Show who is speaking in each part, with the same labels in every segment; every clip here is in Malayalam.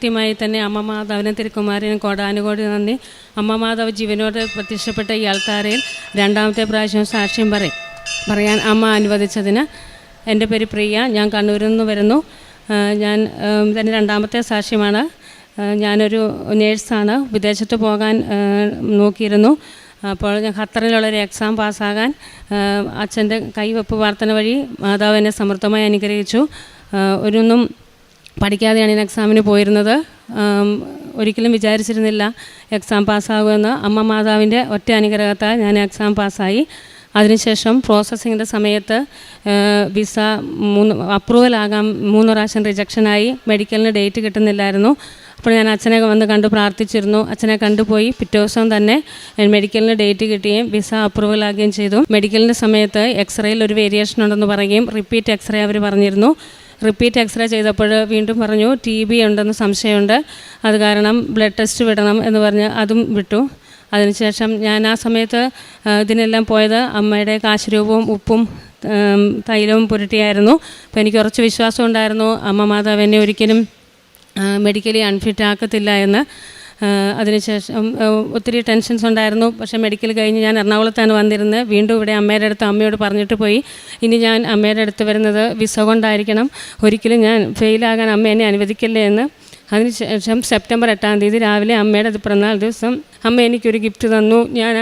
Speaker 1: ആദ്യമായി തന്നെ അമ്മ മാതാവിനും തിരുക്കുമാരനും കോടാനുകോടി നന്ദി. അമ്മ മാതാവ് ജീവനോട് പ്രത്യക്ഷപ്പെട്ട ഈ ആൾക്കാരയിൽ രണ്ടാമത്തെ പ്രാവശ്യം സാക്ഷ്യം പറയും പറയാൻ അമ്മ അനുവദിച്ചതിന് എന്റെ പേര് പ്രിയ ഞാൻ കണ്ണൂരിൽ നിന്ന് വരുന്നു. ഞാൻ തന്നെ രണ്ടാമത്തെ സാക്ഷ്യമാണ്. ഞാനൊരു നേഴ്സാണ്. വിദേശത്ത് പോകാൻ നോക്കിയിരുന്നു. അപ്പോൾ ഞാൻ ഖത്തറിലുള്ളൊരു എക്സാം പാസ്സാകാൻ അച്ഛന്റെ കൈവെപ്പ് പ്രാർത്ഥന വഴി മാതാവ് എന്നെ സമൃദ്ധമായി അനുഗ്രഹിച്ചു. ഒരൊന്നും പഠിക്കാതെയാണ് ഞാൻ എക്സാമിന് പോയിരുന്നത്. ഒരിക്കലും വിചാരിച്ചിരുന്നില്ല എക്സാം പാസ്സാകുമെന്ന് അമ്മ മാതാവിന്റെ ഒറ്റ അനുഗ്രഹത്താൽ ഞാൻ എക്സാം പാസ്സായി അതിനുശേഷം പ്രോസസ്സിങ്ങിന്റെ സമയത്ത് വിസ മൂന്ന് അപ്രൂവൽ ആകാം മൂന്ന് പ്രാവശ്യം റിജക്ഷനായി മെഡിക്കലിന് ഡേറ്റ് കിട്ടുന്നില്ലായിരുന്നു. അപ്പോൾ ഞാൻ അച്ഛനെ വന്ന് കണ്ട് പ്രാർത്ഥിച്ചിരുന്നു. അച്ഛനെ കണ്ടുപോയി. പിറ്റേ ദിവസം തന്നെ മെഡിക്കലിന് ഡേറ്റ് കിട്ടുകയും വിസ അപ്രൂവൽ ആകുകയും ചെയ്തു. മെഡിക്കലിന്റെ സമയത്ത് എക്സ്റേയിൽ ഒരു വേരിയേഷൻ ഉണ്ടെന്ന് പറയുകയും റിപ്പീറ്റ് എക്സ്റേ അവർ പറഞ്ഞിരുന്നു. റിപ്പീറ്റ് എക്സ്റേ ചെയ്തപ്പോൾ വീണ്ടും പറഞ്ഞു ടി ബി ഉണ്ടെന്ന് സംശയമുണ്ട്. അത് കാരണം ബ്ലഡ് ടെസ്റ്റ് വിടണം എന്ന് പറഞ്ഞ് അതും വിട്ടു. അതിനുശേഷം ഞാൻ ആ സമയത്ത് ഇതിനെല്ലാം പോയത് അമ്മയുടെ കാശുരൂപവും ഉപ്പും തൈലവും പുരട്ടിയായിരുന്നു. അപ്പോൾ എനിക്ക് കുറച്ച് വിശ്വാസം ഉണ്ടായിരുന്നു. അമ്മ മാതാവ് എന്നെ ഒരിക്കലും മെഡിക്കലി അൺഫിറ്റ് ആക്കത്തില്ല എന്ന്. അതിനുശേഷം ഒത്തിരി ടെൻഷൻസ് ഉണ്ടായിരുന്നു. പക്ഷേ മെഡിക്കൽ കഴിഞ്ഞ് ഞാൻ എറണാകുളത്താണ് വന്നിരുന്നത്. വീണ്ടും ഇവിടെ അമ്മയുടെ അടുത്ത് അമ്മയോട് പറഞ്ഞിട്ട് പോയി. ഇനി ഞാൻ അമ്മയുടെ അടുത്ത് വരുന്നത് വിസ കൊണ്ടായിരിക്കണം. ഒരിക്കലും ഞാൻ ഫെയിലാകാൻ അമ്മ എന്നെ അനുവദിക്കില്ലേ എന്ന്. അതിനുശേഷം സെപ്റ്റംബർ എട്ടാം തീയതി രാവിലെ അമ്മയുടെ പിറന്നാൾ ദിവസം അമ്മ എനിക്കൊരു ഗിഫ്റ്റ് തന്നു. ഞാൻ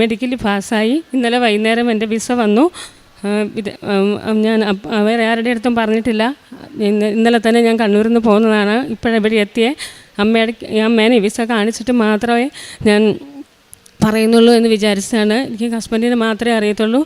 Speaker 1: മെഡിക്കലി പാസ്സായി. ഇന്നലെ വൈകുന്നേരം എന്റെ വിസ വന്നു. ഇത് ഞാൻ വേറെ ആരുടെ അടുത്തും പറഞ്ഞിട്ടില്ല. ഇന്നലെ തന്നെ ഞാൻ കണ്ണൂരിൽ നിന്ന് പോകുന്നതാണ് ഇപ്പോഴെവിടെ എത്തിയേ. അമ്മയുടെ അമ്മേനെ വിസ കാണിച്ചിട്ട് മാത്രമേ ഞാൻ പറയുന്നുള്ളൂ എന്ന് വിചാരിച്ചാണ് എനിക്ക് ഹസ്ബൻഡിനെ മാത്രമേ അറിയത്തുള്ളൂ.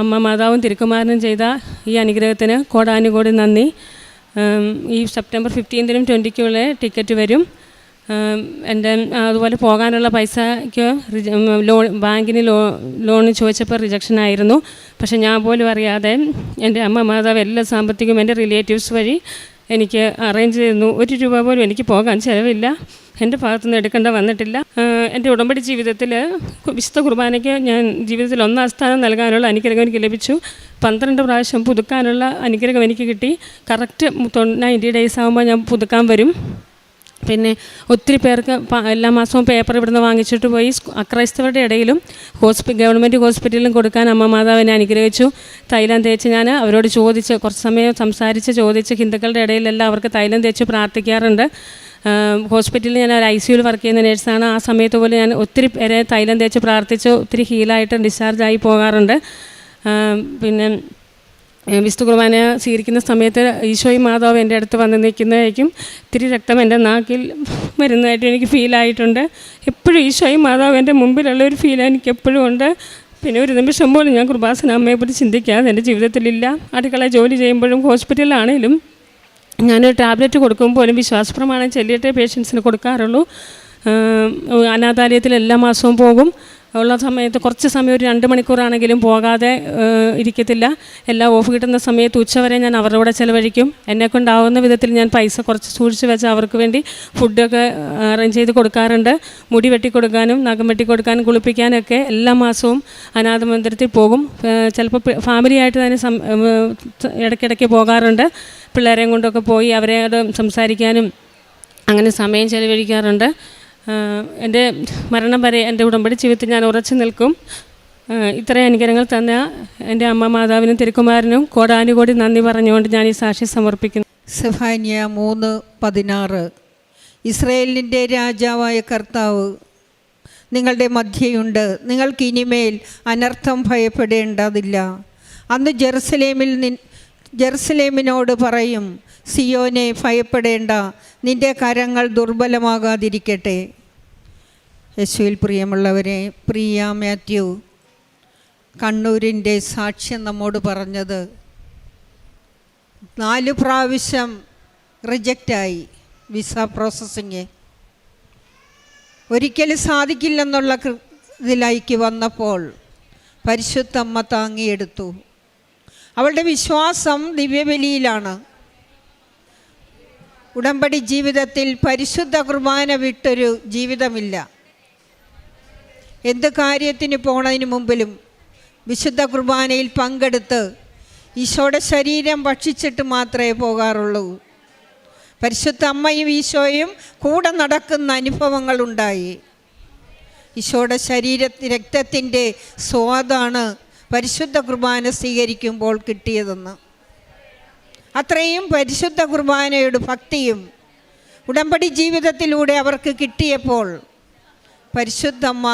Speaker 1: അമ്മ മാതാവും തിരുക്കുമാരനും ചെയ്ത ഈ അനുഗ്രഹത്തിന് കോടാനുകോടി നന്ദി. ഈ സെപ്റ്റംബർ ഫിഫ്റ്റീൻത്തിനും ട്വന്റിക്കുള്ള ടിക്കറ്റ് വരും. എന്റെ അതുപോലെ പോകാനുള്ള പൈസയ്ക്ക് ലോൺ ബാങ്കിന് ലോ ലോൺ ചോദിച്ചപ്പോൾ റിജക്ഷൻ ആയിരുന്നു. പക്ഷേ ഞാൻ പോലും അറിയാതെ എന്റെ അമ്മ മാതാവ് എല്ലാ സാമ്പത്തികവും എന്റെ റിലേറ്റീവ്സ് വഴി എനിക്ക് അറേഞ്ച് ചെയ്യുന്നു. ഒരു രൂപ പോലും എനിക്ക് പോകാൻ ചിലവില്ല. എന്റെ ഭാഗത്തുനിന്ന് എടുക്കേണ്ട വന്നിട്ടില്ല. എന്റെ ഉടമ്പടി ജീവിതത്തിൽ വിശുദ്ധ കുർബാനയ്ക്ക് ഞാൻ ജീവിതത്തിൽ ഒന്നാം സ്ഥാനം നൽകാനുള്ള അനുഗ്രഹം എനിക്ക് ലഭിച്ചു. പന്ത്രണ്ട് പ്രാവശ്യം പുതുക്കാനുള്ള അനുഗ്രഹം എനിക്ക് കിട്ടി. കറക്റ്റ് നയന്റി ഡേയ്സ് ആകുമ്പോൾ ഞാൻ പുതുക്കാൻ വരും. പിന്നെ ഒത്തിരി പേർക്ക് എല്ലാ മാസവും പേപ്പർ ഇവിടുന്ന് വാങ്ങിച്ചിട്ട് പോയി. അക്രൈസ്തവരുടെ ഇടയിലും ഹോസ്പി ഗവൺമെന്റ് ഹോസ്പിറ്റലിലും കൊടുക്കാൻ അമ്മ മാതാവിനെ അനുഗ്രഹിച്ചു. തൈലം തേച്ച് ഞാൻ അവരോട് ചോദിച്ച് കുറച്ച് സമയം സംസാരിച്ച് ചോദിച്ച് ഹിന്ദുക്കളുടെ ഇടയിലെല്ലാം അവർക്ക് തൈലം തേച്ച് പ്രാർത്ഥിക്കാറുണ്ട്. ഹോസ്പിറ്റലിൽ ഞാൻ ഒരു ഐ സിയുയിൽ വർക്ക് ചെയ്യുന്ന നേഴ്സാണ്. ആ സമയത്ത് പോലും ഞാൻ ഒത്തിരി പേരെ തൈലം തേച്ച് പ്രാർത്ഥിച്ച് ഒത്തിരി ഹീലായിട്ട് ഡിസ്ചാർജായി പോകാറുണ്ട്. പിന്നെ വിശുദ്ധ കുർബാന സ്വീകരിക്കുന്ന സമയത്ത് ഈശോയും മാതാവ് എന്റെ അടുത്ത് വന്ന് നിൽക്കുന്നതായിരിക്കും ഇത്തിരി രക്തം എന്റെ നാക്കിൽ വരുന്നതായിട്ട് എനിക്ക് ഫീലായിട്ടുണ്ട് എപ്പോഴും ഈശോയും മാതാവ് എന്റെ മുമ്പിലുള്ള ഒരു ഫീൽ എനിക്ക് എപ്പോഴും ഉണ്ട്. പിന്നെ ഒരു നിമിഷം പോലും ഞാൻ കുർബാസന അമ്മയെപ്പറ്റി ചിന്തിക്കാതെ എന്റെ ജീവിതത്തിലില്ല. അടുക്കള ജോലി ചെയ്യുമ്പോഴും ഹോസ്പിറ്റലിലാണേലും ഞാനൊരു ടാബ്ലറ്റ് കൊടുക്കുമ്പോഴും വിശ്വാസപ്രമാണം ചൊല്ലിയിട്ടേ പേഷ്യൻസിന് കൊടുക്കാറുള്ളൂ. അനാഥാലയത്തിൽ എല്ലാ മാസവും പോകും. ഉള്ള സമയത്ത് കുറച്ച് സമയം ഒരു രണ്ട് മണിക്കൂറാണെങ്കിലും പോകാതെ ഇരിക്കത്തില്ല. എല്ലാം ഓഫ് കിട്ടുന്ന സമയത്ത് ഉച്ചവരെ ഞാൻ അവരുടെ കൂടെ ചിലവഴിക്കും. എന്നെ കൊണ്ടാവുന്ന വിധത്തിൽ ഞാൻ പൈസ കുറച്ച് സൂക്ഷിച്ച് വെച്ച് അവർക്ക് വേണ്ടി ഫുഡൊക്കെ അറേഞ്ച് ചെയ്ത് കൊടുക്കാറുണ്ട്. മുടി വെട്ടി കൊടുക്കാനും നഖം വെട്ടി കൊടുക്കാനും കുളിപ്പിക്കാനൊക്കെ എല്ലാ മാസവും അനാഥ മന്ദിരത്തിൽ പോകും. ചിലപ്പോൾ ഫാമിലി ആയിട്ട് തന്നെ ഇടയ്ക്കിടയ്ക്ക് പോകാറുണ്ട്. പിള്ളേരെയും കൊണ്ടൊക്കെ പോയി അവരെ സംസാരിക്കാനും അങ്ങനെ സമയം ചെലവഴിക്കാറുണ്ട്. എന്റെ മരണം വരെ എന്റെ ഉടമ്പടി ജീവിതത്തിൽ ഞാൻ ഉറച്ചു നിൽക്കും. ഇത്രയും അനുഗ്രഹങ്ങൾ തന്ന എന്റെ അമ്മ മാതാവിനും തിരുക്കുമാരനും കോടാനുകോടി നന്ദി പറഞ്ഞുകൊണ്ട് ഞാൻ ഈ സാക്ഷി സമർപ്പിക്കുന്നു.
Speaker 2: സെഫാനിയ മൂന്ന് പതിനാറ്. ഇസ്രയേലിന്റെ രാജാവായ കർത്താവ് നിങ്ങളുടെ മധ്യയുണ്ട്. നിങ്ങൾക്ക് ഇനിമേൽ അനർത്ഥം ഭയപ്പെടേണ്ടതില്ല. അന്ന് ജെറുസലേമിൽ നിൻ ജെറുസലേമിനോട് പറയും സിയോനെ ഭയപ്പെടേണ്ട. നിന്റെ കരങ്ങൾ ദുർബലമാകാതിരിക്കട്ടെ. യേശുവിൽ പ്രിയമുള്ളവരെ പ്രിയ മാത്യു കണ്ണൂരിന്റെ സാക്ഷ്യം നമ്മോട് പറഞ്ഞത് നാല് പ്രാവശ്യം റിജക്റ്റായി വിസ പ്രോസസ്സിങ്. ഒരിക്കലും സാധിക്കില്ലെന്നുള്ള ഇതിലേക്ക് വന്നപ്പോൾ പരിശുദ്ധമ്മ താങ്ങിയെടുത്തു. അവളുടെ വിശ്വാസം ദിവ്യബലിയിലാണ്. ഉടമ്പടി ജീവിതത്തിൽ പരിശുദ്ധ കുർബാന വിട്ടൊരു ജീവിതമില്ല. എന്ത് കാര്യത്തിന് പോണതിന് മുമ്പിലും വിശുദ്ധ കുർബാനയിൽ പങ്കെടുത്ത് ഈശോയുടെ ശരീരം ഭക്ഷിച്ചിട്ട് മാത്രമേ പോകാറുള്ളൂ. പരിശുദ്ധ അമ്മയും ഈശോയും കൂടെ നടക്കുന്ന അനുഭവങ്ങളുണ്ടായി ഈശോയുടെ ശരീര രക്തത്തിന്റെ സ്വാദാണ് പരിശുദ്ധ കുർബാന സ്വീകരിക്കുമ്പോൾ കിട്ടിയതെന്ന്. അത്രയും പരിശുദ്ധ കുർബാനയുടെ ഭക്തിയും ഉടമ്പടി ജീവിതത്തിലൂടെ അവർക്ക് കിട്ടിയപ്പോൾ പരിശുദ്ധമ്മ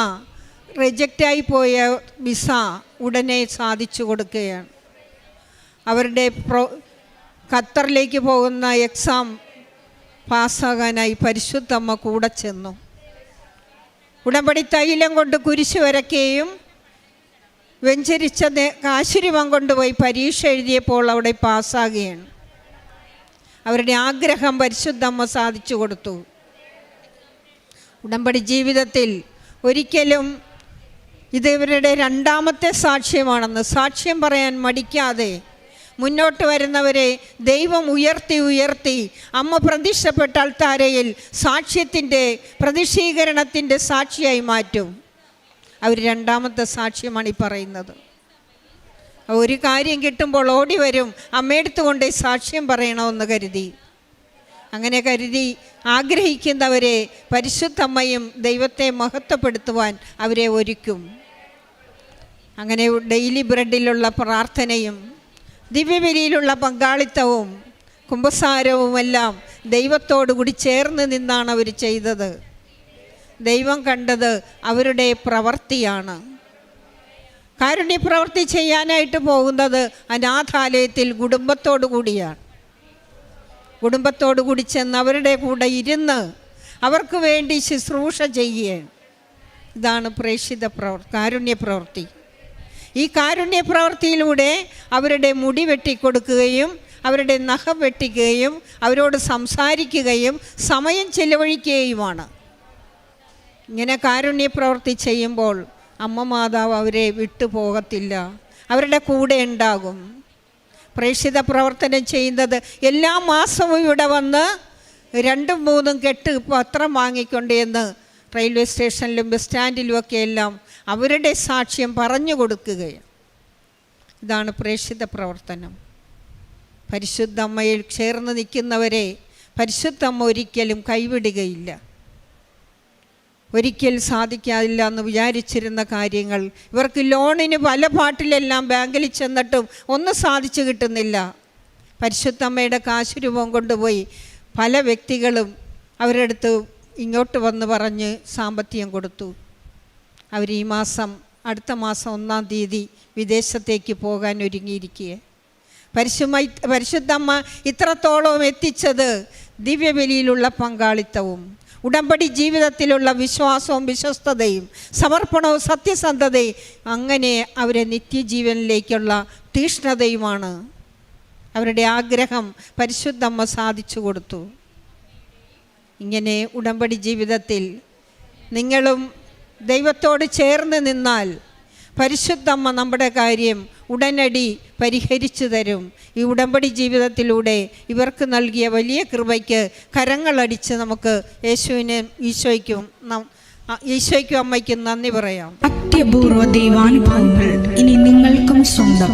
Speaker 2: റിജക്റ്റായി പോയ വിസ ഉടനെ സാധിച്ചു കൊടുക്കുകയാണ്. അവരുടെ പ്രോ ഖത്തറിലേക്ക് പോകുന്ന എക്സാം പാസ്സാകാനായി പരിശുദ്ധമ്മ കൂടെ ചെന്നു. ഉടമ്പടി തൈലം കൊണ്ട് കുരിശ് വരയ്ക്കുകയും വെഞ്ചരിച്ച കാശുരൂപം കൊണ്ടുപോയി പരീക്ഷ എഴുതിയപ്പോൾ അവിടെ പാസ്സാകുകയാണ്. അവരുടെ ആഗ്രഹം പരിശുദ്ധമ്മ സാധിച്ചു കൊടുത്തു. ഉടമ്പടി ജീവിതത്തിൽ ഒരിക്കലും ഇത് ഇവരുടെ രണ്ടാമത്തെ സാക്ഷ്യമാണെന്ന്. സാക്ഷ്യം പറയാൻ മടിക്കാതെ മുന്നോട്ട് വരുന്നവരെ ദൈവം ഉയർത്തി ഉയർത്തി അമ്മ പ്രതിഷ്ഠപ്പെട്ട അൾത്താരയിൽ സാക്ഷ്യത്തിന്റെ പ്രതിഷീകരണത്തിന്റെ സാക്ഷിയായി മാറ്റും. അവർ രണ്ടാമത്തെ സാക്ഷ്യമാണ് ഈ പറയുന്നത്. ഒരു കാര്യം കിട്ടുമ്പോൾ ഓടി വരും. അമ്മയെടുത്ത് കൊണ്ട് സാക്ഷ്യം പറയണമെന്ന് കരുതി. അങ്ങനെ കരുതി ആഗ്രഹിക്കുന്നവരെ പരിശുദ്ധമ്മയും ദൈവത്തെ മഹത്വപ്പെടുത്തുവാൻ അവരെ ഒരുക്കും. അങ്ങനെ ഡെയിലി ബ്രെഡിലുള്ള പ്രാർത്ഥനയും ദിവ്യബലിയിലുള്ള പങ്കാളിത്തവും കുംഭസാരവുമെല്ലാം ദൈവത്തോടുകൂടി ചേർന്ന് നിന്നാണ് അവർ ചെയ്തത്. ദൈവം കണ്ടത് അവരുടെ പ്രവൃത്തിയാണ് കാരുണ്യ പ്രവൃത്തി ചെയ്യാനായിട്ട് പോകുന്നത് അനാഥാലയത്തിൽ കുടുംബത്തോടു കൂടിയാണ്. കുടുംബത്തോടു കൂടി ചെന്ന് അവരുടെ കൂടെ ഇരുന്ന് അവർക്ക് വേണ്ടി ശുശ്രൂഷ ചെയ്യുകയാണ് ഇതാണ് പ്രേക്ഷിത പ്രവർ കാരുണ്യ പ്രവൃത്തി ഈ കാരുണ്യ പ്രവൃത്തിയിലൂടെ അവരുടെ മുടി വെട്ടിക്കൊടുക്കുകയും അവരുടെ നഖം വെട്ടിക്കുകയും അവരോട് സംസാരിക്കുകയും സമയം ചെലവഴിക്കുകയുമാണ്. ഇങ്ങനെ കാരുണ്യ പ്രവൃത്തി ചെയ്യുമ്പോൾ അമ്മ മാതാവ് അവരെ വിട്ടു പോകത്തില്ല. അവരുടെ കൂടെ ഉണ്ടാകും. പ്രേക്ഷിത പ്രവർത്തനം ചെയ്യുന്നത് എല്ലാ മാസവും ഇവിടെ വന്ന് രണ്ടും മൂന്നും കെട്ട് പത്രം വാങ്ങിക്കൊണ്ട് എന്ന് റെയിൽവേ സ്റ്റേഷനിലും ബസ് സ്റ്റാൻഡിലുമൊക്കെ എല്ലാം അവരുടെ സാക്ഷ്യം പറഞ്ഞു കൊടുക്കുകയാണ്. ഇതാണ് പ്രേക്ഷിത പ്രവർത്തനം. പരിശുദ്ധ അമ്മയിൽ ചേർന്ന് നിൽക്കുന്നവരെ പരിശുദ്ധ അമ്മ ഒരിക്കലും കൈവിടുകയില്ല. ഒരിക്കൽ സാധിക്കാതില്ല എന്ന് വിചാരിച്ചിരുന്ന കാര്യങ്ങൾ ഇവർക്ക് ലോണിന് പല പാട്ടിലെല്ലാം ബാങ്കിൽ ചെന്നിട്ടും ഒന്നും സാധിച്ചു കിട്ടുന്നില്ല. പരിശുദ്ധമ്മയുടെ കാശുരൂപം കൊണ്ടുപോയി പല വ്യക്തികളും അവരുടെ അടുത്ത് ഇങ്ങോട്ട് വന്ന് പറഞ്ഞ് സാമ്പത്തികം കൊടുത്തു. അവർ ഈ മാസം അടുത്ത മാസം ഒന്നാം തീയതി വിദേശത്തേക്ക് പോകാൻ ഒരുങ്ങിയിരിക്കുക പരിശുമ പരിശുദ്ധമ്മ ഇത്രത്തോളം എത്തിച്ചത് ദിവ്യബലിയിലുള്ള പങ്കാളിത്തവും ഉടമ്പടി ജീവിതത്തിലുള്ള വിശ്വാസവും വിശ്വസ്തതയും സമർപ്പണവും സത്യസന്ധതയും അങ്ങനെ അവരെ നിത്യജീവനിലേക്കുള്ള തീഷ്ണതയുമാണ്. അവരുടെ ആഗ്രഹം പരിശുദ്ധമ്മ സാധിച്ചു കൊടുത്തു. ഇങ്ങനെ ഉടമ്പടി ജീവിതത്തിൽ നിങ്ങളും ദൈവത്തോട് ചേർന്ന് നിന്നാൽ പരിശുദ്ധമ്മ നമ്മുടെ കാര്യം ഉടനടി പരിഹരിച്ചു തരും. ഈ ഉടമ്പടി ജീവിതത്തിലൂടെ ഇവർക്ക് നൽകിയ വലിയ കൃപയ്ക്ക് കരങ്ങളടിച്ച് നമുക്ക് യേശുവിനെ ഈശോയ്ക്കും ഈശോയ്ക്കും അമ്മയ്ക്കും നന്ദി പറയാം.
Speaker 3: അത്യപൂർവ ദൈവാനുഭവങ്ങൾ ഇനി നിങ്ങൾക്കും സ്വന്തം.